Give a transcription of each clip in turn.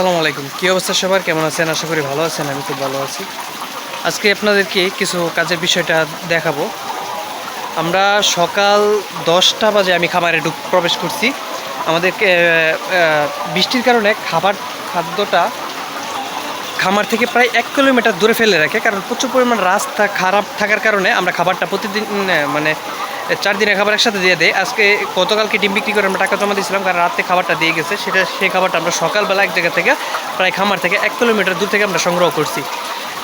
আসসালামু আলাইকুম। কী অবস্থা সবার? কেমন আছেন? আশা করি ভালো আছেন, আমি খুব ভালো আছি। আজকে আপনাদেরকে কিছু কাজের বিষয়টা দেখাবো। আমরা সকাল দশটা বাজে আমি খামারে ঢুক, প্রবেশ করছি। আমাদেরকে বৃষ্টির কারণে খাবার খাদ্যটা খামার থেকে প্রায় এক কিলোমিটার দূরে ফেলে রাখে, কারণ প্রচুর পরিমাণ রাস্তা খারাপ থাকার কারণে আমরা খাবারটা প্রতিদিন মানে চার দিনের খাবার একসাথে দিয়ে দেয় আজকে গতকালকে ডিম বিক্রি করে আমরা টাকা জমা দিয়েছিলাম, কারণ রাতে খাবারটা দিয়ে গেছে। সেটা, সেই খাবারটা আমরা সকালবেলা এক জায়গা থেকে প্রায় খামার থেকে এক কিলোমিটার দূর থেকে আমরা সংগ্রহ করছি।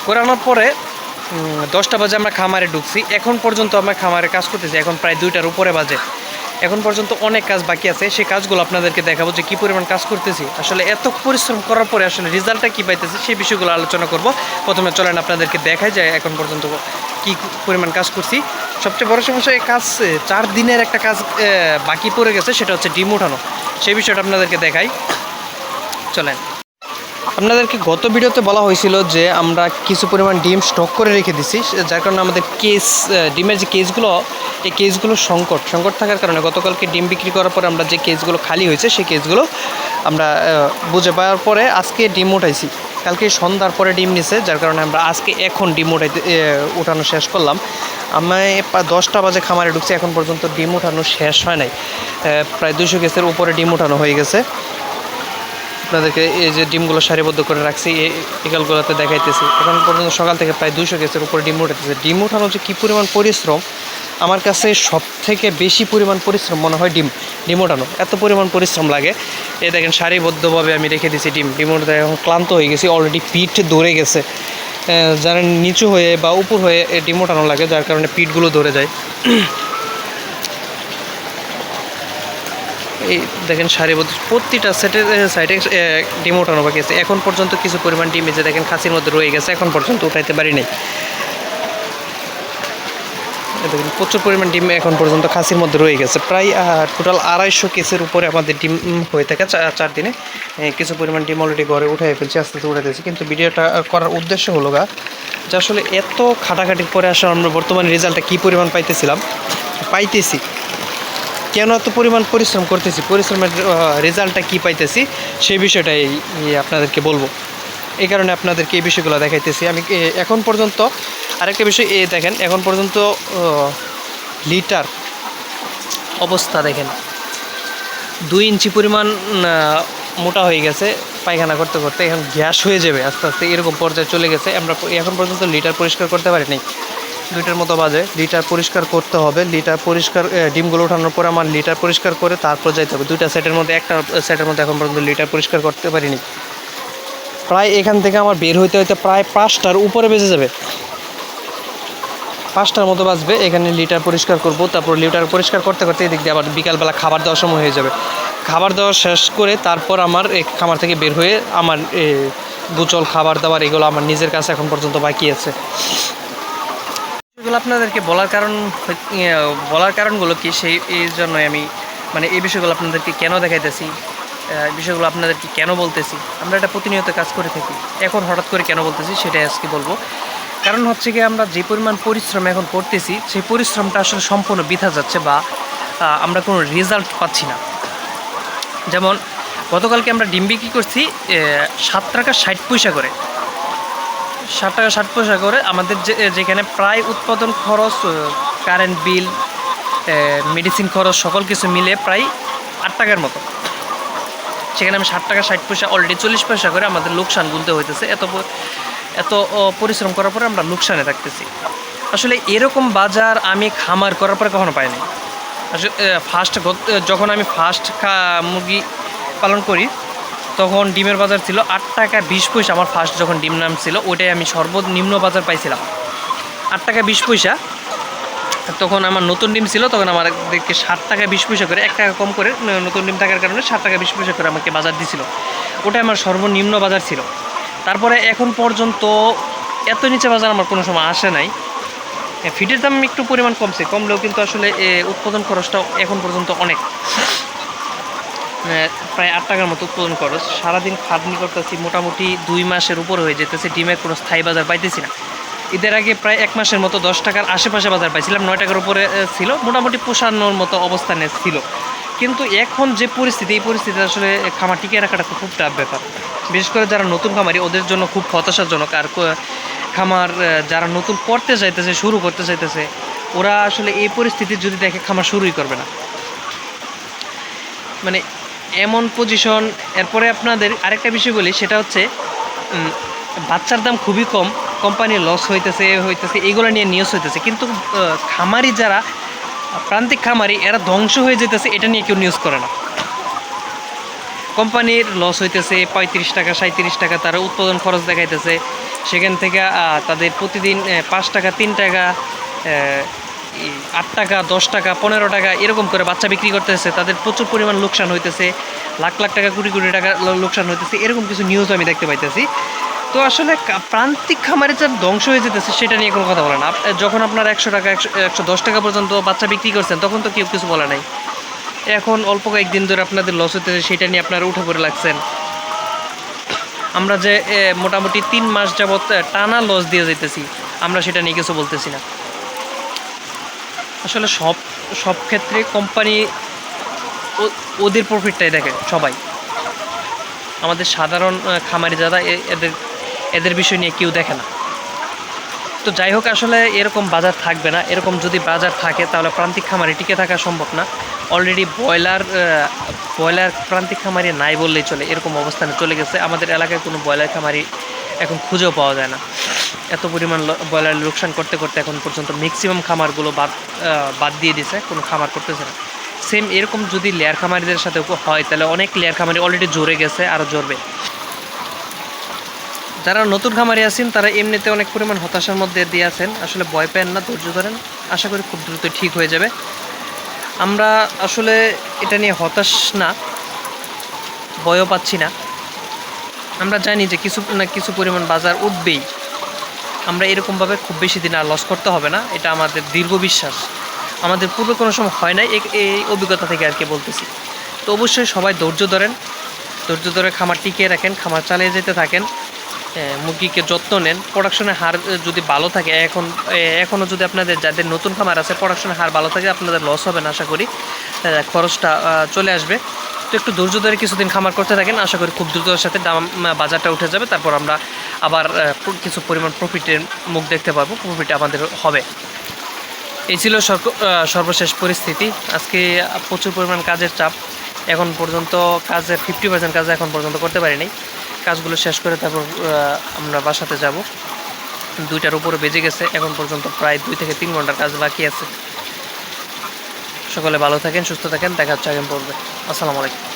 করানোর পরে দশটা বাজে আমরা খামারে ঢুকছি। এখন পর্যন্ত আমরা খামারে কাজ করতেছি, এখন প্রায় দুইটার উপরে বাজে। এখন পর্যন্ত অনেক কাজ বাকি আছে। সেই কাজগুলো আপনাদেরকে দেখাবো যে কী পরিমাণ কাজ করতেছি। আসলে এত পরিশ্রম করার পরে আসলে রেজাল্টটা কী পাইতেছি সেই বিষয়গুলো আলোচনা করব। প্রথমে চলেন আপনাদেরকে দেখাই যায় এখন পর্যন্ত কি পরিমাণ কাজ করছি। সবচেয়ে বড় সমস্যা এই কাজ চার দিনের একটা কাজ বাকি পড়ে গেছে, সেটা হচ্ছে ডিম উঠানো সেই বিষয়টা আপনাদেরকে দেখাই। চলেন। আপনাদেরকে গত ভিডিওতে বলা হয়েছিল যে আমরা কিছু পরিমাণ ডিম স্টক করে রেখে দিছি, যার কারণে আমাদের কেস ডিমের যে কেসগুলো এই কেসগুলো সংকট। সংকট থাকার কারণে গতকালকে ডিম বিক্রি করার পরে আমরা যে কেসগুলো খালি হয়েছে, সেই কেসগুলো আমরা বুঝে পাওয়ার পরে আজকে ডিম উঠাইছি। কালকে সন্ধ্যার পরে ডিম নিছে, যার কারণে আমরা আজকে এখন ডিম উঠাইতে উঠানো শেষ করলাম। আমি দশটা বাজে খামারে ঢুকছি, এখন পর্যন্ত ডিম উঠানো শেষ হয় নাই। প্রায় দুশো কেসের উপরে ডিম উঠানো হয়ে গেছে। আপনাদেরকে এই যে ডিমগুলো সারিবদ্ধ করে রাখছি এই এগুলোতে দেখাইতেছি। এখন পর্যন্ত সকাল থেকে প্রায় দুশো কেসের উপরে ডিম উঠাইতেছে ডিম উঠানো যে কী পরিমাণ পরিশ্রম, আমার কাছে সব থেকে বেশি পরিমাণ পরিশ্রম মনে হয় ডিম ডিম ওঠানো। এত পরিমাণ পরিশ্রম লাগে। এই দেখেন, সারিবদ্ধভাবে আমি রেখে দিয়েছি ডিম। ডিম ওঠাতে এখন ক্লান্ত হয়ে গেছি অলরেডি পিঠ ধরে গেছে। যারা নিচু হয়ে বা উপর হয়ে এ ডিম ওঠানো লাগে, যার কারণে পিঠগুলো ধরে যায়। এই দেখেন সারিবদ্ধ প্রতিটা সেটের সাইডে ডিম ওঠানো বাকি আছে। এখন পর্যন্ত কিছু পরিমাণ ডিম যে দেখেন খাসির মধ্যে রয়ে গেছে, এখন পর্যন্ত উঠাইতে পারি নাই। দেখেন, প্রচুর পরিমাণ ডিম এখন পর্যন্ত খাসির মধ্যে রয়ে গেছে। প্রায় টোটাল আড়াইশো কেসের উপরে আমাদের ডিম হয়ে থাকে চার দিনে। কিছু পরিমাণ ডিম অলরেডি ঘরে উঠে ফেলছি, আস্তে আস্তে উঠাইতেছি। কিন্তু ভিডিওটা করার উদ্দেশ্য হলো গা যে আসলে এত খাটাখাটির পরে আসলে আমরা বর্তমানে রেজাল্টটা কী পরিমাণ পাইতেছিলাম? পাইতেছি। কেন এত পরিমাণ পরিশ্রম করতেছি? পরিশ্রমের রেজাল্টটা কী পাইতেছি? সেই বিষয়টাই আপনাদেরকে বলব। এই কারণে আপনাদেরকে এই বিষয়গুলো দেখাইতেছি। আমি এখন পর্যন্ত আরেকটা বিষয়, এ, দেখেন, এখন পর্যন্ত লিটার অবস্থা দেখেন। দুই ইঞ্চি পরিমাণ মোটা হয়ে গেছে পায়খানা করতে করতে। এখন গ্যাস হয়ে যাবে আস্তে আস্তে, এরকম পর্যায়ে চলে গেছে। আমরা এখন পর্যন্ত লিটার পরিষ্কার করতে পারিনি। দুইটার মতো বাজে। লিটার পরিষ্কার করতে হবে। লিটার পরিষ্কার ডিমগুলো ওঠানোর পর আমার লিটার পরিষ্কার করে তারপর যাইতে হবে। দুইটা সেটের মধ্যে, একটা সেটের মধ্যে এখন পর্যন্ত লিটার পরিষ্কার করতে পারিনি। প্রায় এখান থেকে আমার বের হইতে হইতে প্রায় পাঁচটার উপরে বেজে যাবে। পাঁচটার মতো বাজবে, এখানে লিটার পরিষ্কার করব। তারপর লিটার পরিষ্কার করতে করতে এদিক দিয়ে আবার বিকালবেলা খাবার দেওয়ার সময় হয়ে যাবে। খাবার দেওয়া শেষ করে তারপর আমার খামার থেকে বের হয়ে আমার গুচল খাবার দাবার এগুলো আমার নিজের কাছে এখন পর্যন্ত বাকি আছে। আপনাদেরকে বলার কারণ ইয়ে, বলার কারণগুলো কি? সেই এই জন্যই আমি মানে এই বিষয়গুলো আপনাদেরকে কেন দেখাইতেছি? বিষয়গুলো আপনাদেরকে কেন বলতেছি? আমরা এটা প্রতিনিয়ত কাজ করে থাকি। এখন হঠাৎ করে কেন বলতেছি সেটাই আজকে বলব। কারণ হচ্ছে কি আমরা যে পরিমাণ পরিশ্রম এখন করতেছি সেই পরিশ্রমটা আসলে সম্পূর্ণ বৃথা যাচ্ছে বা আমরা কোনো রেজাল্ট পাচ্ছি না। যেমন গতকালকে আমরা ডিম বিক্রি করছি সাত টাকা ষাট পয়সা করে। ষাট টাকা, ষাট পয়সা করে আমাদের যে যেখানে প্রায় উৎপাদন খরচ কারেন্ট বিল মেডিসিন খরচ, সকল কিছু মিলে প্রায় আট টাকার মতো। সেখানে আমি ষাট টাকা, ষাট পয়সা অলরেডি চল্লিশ পয়সা করে আমাদের লোকসান গুনতে হইতেছে। এত এত পরিশ্রম করার পরে আমরা লোকসানে থাকতেছি। আসলে এরকম বাজার আমি খামার করার পরে কখনো পাইনি। আসলে ফার্স্ট যখন আমি ফার্স্ট মুরগি পালন করি তখন ডিমের বাজার ছিল আট টাকা বিশ পয়সা। আমার ফার্স্ট যখন ডিম নাম ছিল ওইটাই আমি সর্বনিম্ন বাজার পাইছিলাম। আট টাকা বিশ পয়সা। তখন আমার নতুন ডিম ছিল তখন আমাদেরকে ষাট টাকা বিশ পয়সা করে এক টাকা কম করে নতুন ডিম থাকার কারণে ষাট টাকা বিশ পয়সা করে আমাকে বাজার দিছিল। ওটাই আমার সর্বনিম্ন বাজার ছিল। তারপরে এখন পর্যন্ত এত নিচে বাজার আমার কোনো সময় আসে নাই। এ, ফিডের দাম একটু পরিমাণ কমছে কমলেও কিন্তু আসলে উৎপাদন খরচটাও এখন পর্যন্ত অনেক। প্রায় আট টাকার মতো উৎপাদন খরচ। সারাদিন খাটনি করতেছি, মোটামুটি দুই মাসের উপর হয়ে যেতেছে, ডিমের কোনো স্থায়ী বাজার পাইতেছি না। ঈদের আগে প্রায় এক মাসের মতো দশ টাকার আশেপাশে বাজার পাইছিলাম, নয় টাকার উপরে ছিল, মোটামুটি পোষানোর মতো অবস্থানে ছিল। কিন্তু এখন যে পরিস্থিতি, এই পরিস্থিতি আসলে খামার টিকিয়ে রাখাটা খুব টাফ ব্যাপার। বিশেষ করে যারা নতুন খামারি, ওদের জন্য খুব হতাশাজনক। আর খামার যারা নতুন করতে চাইতেছে, শুরু করতে চাইতেছে, ওরা আসলে এই পরিস্থিতি যদি দেখে খামার শুরুই করবে না। মানে এমন পজিশন এরপরে আপনাদের আরেকটা বিষয় বলি, সেটা হচ্ছে বাচ্চার দাম খুবই কম কোম্পানির লস হইতেছে হইতেছে, এগুলো নিয়ে নিউজ হইতেছে। কিন্তু খামারি যারা, প্রান্তিক খামারি, এরা ধ্বংস হয়ে যেতেছে, এটা নিয়ে কেউ নিউজ করে না। কোম্পানির লস হইতেছে, পঁয়ত্রিশ টাকা সাঁত্রিশ টাকা, তারা উৎপাদন খরচ দেখাইতেছে। সেখান থেকে তাদের প্রতিদিন পাঁচ টাকা, তিন টাকা আট টাকা, দশ টাকা, পনেরো টাকা এরকম করে বাচ্চা বিক্রি করতেছে। তাদের প্রচুর পরিমাণ লোকসান হইতেছে, লাখ লাখ টাকা, কোটি কোটি টাকা লোকসান হইতেছে, এরকম কিছু নিউজ আমি দেখতে পাইতেছি। তো আসলে প্রান্তিক খামারে যার ধ্বংস হয়ে যেতেছে, সেটা নিয়ে কোনো কথা বলে না। যখন আপনার একশো টাকা, একশো দশ টাকা পর্যন্ত বাচ্চা বিক্রি করছেন, তখন তো কেউ কিছু বলে নাই। এখন অল্প কয়েকদিন ধরে আপনাদের লস হতেছে সেটা নিয়ে আপনারা উঠে পড়ে লাগছেন। আমরা যে মোটামুটি তিন মাস যাবৎ টানা লস দিয়ে যেতেছি আমরা সেটা নিয়ে কিছু বলতেছি না। আসলে সব সব ক্ষেত্রে কোম্পানি ওদের প্রফিটটাই দেখে সবাই। আমাদের সাধারণ খামারি যারা এদের এদের বিষয় নিয়ে কেউ দেখে না। তো যাই হোক, আসলে এরকম বাজার থাকবে না। এরকম যদি বাজার থাকে, তাহলে প্রান্তিক খামারি টিকে থাকা সম্ভব না। অলরেডি ব্রয়লার ব্রয়লার প্রান্তিক খামারি নাই বললেই চলে। এরকম অবস্থানে চলে গেছে। আমাদের এলাকায় কোনো ব্রয়লার খামারি এখন খুঁজেও পাওয়া যায় না। এত পরিমাণ ব্রয়লার লোকসান করতে করতে এখন পর্যন্ত ম্যাক্সিমাম খামারগুলো বাদ বাদ দিয়ে দিছে, কোনো খামার করতেছে না। সেম এরকম যদি লেয়ার খামারিদের সাথে হয়, তাহলে অনেক লেয়ার খামারি অলরেডি জোরে গেছে আরও জ্বরবে যারা নতুন খামারি আছেন, তারা এমনিতে অনেক পরিমাণ হতাশার মধ্যে দিয়ে আছেন। আসলে ভয় পেন না, ধৈর্য ধরেন। আশা করি খুব দ্রুত ঠিক হয়ে যাবে। আমরা আসলে এটা নিয়ে হতাশ না, ভয়ও পাচ্ছি না। আমরা জানি যে কিছু না কিছু পরিমাণ বাজার উঠবেই। আমরা এরকমভাবে খুব বেশি দিন আর লস করতে হবে না। এটা আমাদের দীর্ঘ বিশ্বাস। আমাদের পূর্বে কোনো সময় হয় নাই এই অভিজ্ঞতা থেকে আর কি বলতেছি। তো অবশ্যই সবাই ধৈর্য ধরেন। ধৈর্য ধরে খামার টিকিয়ে রাখেন, খামার চালিয়ে যেতে থাকেন। মুরগিকে যত্ন নেন। প্রোডাকশনের হার যদি ভালো থাকে, এখন এখনও যদি আপনাদের যাদের নতুন খামার আছে প্রোডাকশনের হার ভালো থাকে, আপনাদের লস হবে না, আশা করি। খরচটা চলে আসবে। একটু ধৈর্য ধরে কিছুদিন খামার করতে থাকেন, আশা করি খুব দ্রুততার সাথে দাম বাজারটা উঠে যাবে। তারপর আমরা আবার কিছু পরিমাণ প্রফিটের মুখ দেখতে পারব, প্রফিট আমাদের হবে। এই ছিল সর্বশেষ পরিস্থিতি। আজকে প্রচুর পরিমাণ কাজের চাপ। এখন পর্যন্ত কাজের ফিফটি পার্সেন্ট কাজ এখন পর্যন্ত করতে পারিনি কাজগুলো শেষ করে তারপর আমরা বাসাতে যাব। দুইটার উপরে বেজে গেছে, এখন পর্যন্ত প্রায় দুই থেকে তিন ঘণ্টার কাজ বাকি আছে। সকলে ভালো থাকেন সুস্থ থাকেন দেখা হচ্ছে আগামী পর্বে। আসসালামু আলাইকুম।